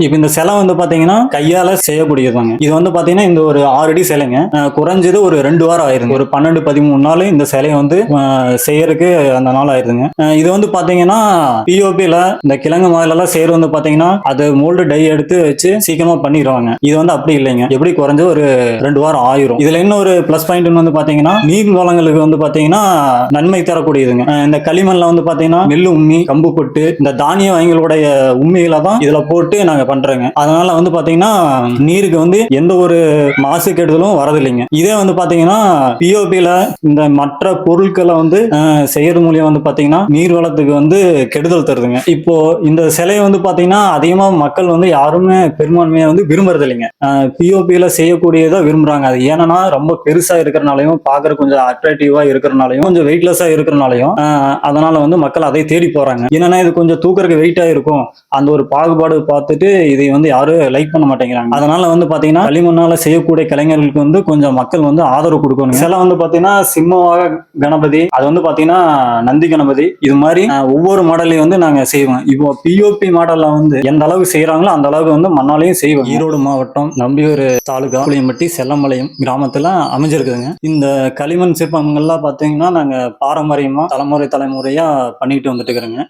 இப்போ இந்த சிலை வந்து பாத்தீங்கன்னா கையால செய்யக்கூடியதாங்க இது வந்து பாத்தீங்கன்னா இந்த ஒரு ஆறு அடி சிலைங்க. குறைஞ்சது ஒரு ரெண்டு வாரம் ஆயிருங்க. ஒரு பன்னெண்டு பதிமூணு நாள் இந்த சிலையை வந்து செய்யறதுக்கு அந்த நாள் ஆயிருதுங்க. இது வந்து பாத்தீங்கன்னா பிஓபியில் இந்த கிழங்கு மாதிரிலாம் செய்யறது வந்து பாத்தீங்கன்னா அது மோல்டு டை எடுத்து வச்சு சீக்கிரமா பண்ணிடுவாங்க. இது வந்து அப்படி இல்லைங்க. எப்படி குறைஞ்சது ஒரு ரெண்டு வாரம் ஆயிரும். இதுல இன்னொரு பிளஸ் பாயிண்ட் வந்து பாத்தீங்கன்னா நீர் வளங்களுக்கு வந்து பாத்தீங்கன்னா நன்மை தரக்கூடியதுங்க. இந்த களிமண்ல வந்து பாத்தீங்கன்னா நெல் உம்மி கம்பு பொட்டு இந்த தானிய வகைகளுடைய உண்மையில தான் இதுல போட்டு நாங்க பண்றோங்க. அதனால வந்து பாத்தீங்கன்னா நீருக்கு வந்து எந்த ஒரு மாசு கெடுதலும் வரதில்லைங்க. இதே வந்து பாத்தீங்கன்னா பிஓபியில இந்த மற்ற பொருட்களை வந்து செய்யறது மூலியம் வந்து பாத்தீங்கன்னா நீர் வளத்துக்கு வந்து கெடுதல் தருதுங்க. இப்போ இந்த சிலையை வந்து பாத்தீங்கன்னா அதிகமா மக்கள் வந்து யாருமே பெரும்பான்மையா வந்து விரும்புறது இல்லைங்க பிஓபியில செய்யக்கூடியதை விரும்புறாங்க. அது ஏன்னா ரொம்ப பெருசா இருக்கிறனாலையும் பாக்குற கொஞ்சம் அட்ராக்டிவா இருக்கிறனாலையும் கொஞ்சம் வெயிட்லெஸ்ஸா இருக்கிறனாலையும் அதனால வந்து மக்கள் அதை தேடி போறாங்க. என்னன்னா இது கொஞ்சம் தூக்கறதுக்கு வெயிட்டா இருக்கும். அந்த ஒரு பாகுபாடு பார்த்துட்டு இதை வந்து யாரும் லைக் பண்ண மாட்டேங்கிறாங்க. அதனால வந்து பாத்தீங்கன்னா களிமண்ணால செய்யக்கூடிய கலைஞர்களுக்கு வந்து கொஞ்சம் மக்கள் வந்து ஆதரவு கொடுக்கணும். சில வந்து பாத்தீங்கன்னா சிம்மவாக கணபதி அது வந்து பாத்தீங்கன்னா நந்தி கணபதி இது மாதிரி ஒவ்வொரு மாடலையும் வந்து நாங்க செய்வோம். இப்போ பிஓபி மாடல்ல வந்து எந்த அளவுக்கு செய்யறாங்களோ அந்த அளவுக்கு வந்து மண்ணாலையும் செய்வோம். ஈரோடு மாவட்டம் நம்பியூர் தாலுகா புளியம்பட்டி செல்லம்பாளையம் கிராமத்துல அமைஞ்சிருக்குதுங்க. இந்த களிமண் சிற்பங்கள்லாம் பாத்தீங்கன்னா நாங்க பாரம்பரியமா தலைமுறை தலைமுறையா பண்ணிட்டு வந்துட்டு இருக்கிறோங்க